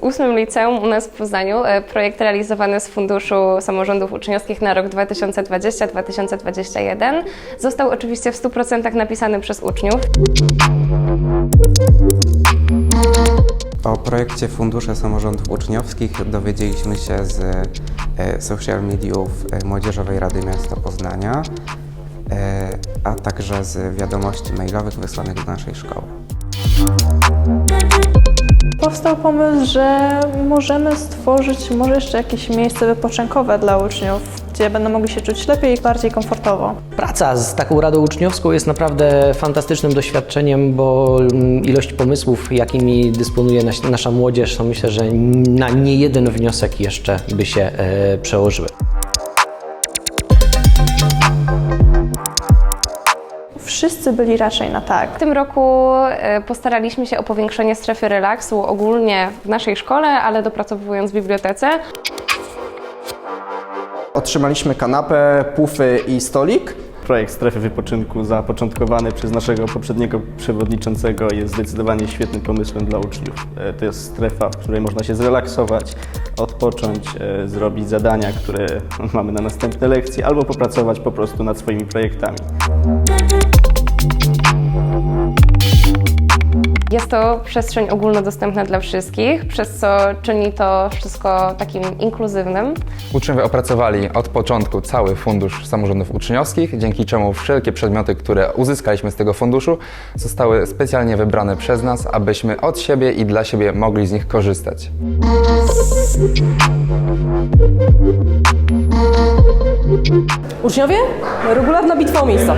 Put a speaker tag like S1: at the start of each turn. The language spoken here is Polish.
S1: ósmym liceum u nas w Poznaniu. E, Projekt realizowany z Funduszu Samorządów Uczniowskich na rok 2020-2021 został oczywiście w 100% napisany przez uczniów.
S2: O projekcie Fundusze Samorządów Uczniowskich dowiedzieliśmy się z e, social mediów e, Młodzieżowej Rady Miasta Poznania, a także z wiadomości mailowych wysłanych do naszej szkoły.
S3: Powstał pomysł, że możemy stworzyć może jeszcze jakieś miejsce wypoczynkowe dla uczniów, gdzie będą mogli się czuć lepiej i bardziej komfortowo.
S4: Praca z taką radą uczniowską jest naprawdę fantastycznym doświadczeniem, bo mm, ilość pomysłów, jakimi dysponuje nas, nasza młodzież, to myślę, że na nie jeden wniosek jeszcze by się e, przełożyły.
S3: Wszyscy byli raczej na tak.
S1: W tym roku e, postaraliśmy się o powiększenie strefy relaksu ogólnie w naszej szkole, ale dopracowując w bibliotece.
S5: Otrzymaliśmy kanapę, pufy i stolik.
S6: Projekt Strefy Wypoczynku zapoczątkowany przez naszego poprzedniego przewodniczącego jest zdecydowanie świetnym pomysłem dla uczniów. E, To jest strefa, w której można się zrelaksować, odpocząć, e, zrobić zadania, które mamy na następne lekcje, albo popracować po prostu nad swoimi projektami.
S1: Jest to przestrzeń ogólnodostępna dla wszystkich, przez co czyni to wszystko takim inkluzywnym.
S7: Uczniowie opracowali od początku cały fundusz samorządów uczniowskich, dzięki czemu wszelkie przedmioty, które uzyskaliśmy z tego funduszu, zostały specjalnie wybrane przez nas, abyśmy od siebie i dla siebie mogli z nich korzystać.
S8: Uczniowie, regularna bitwa o miejsca.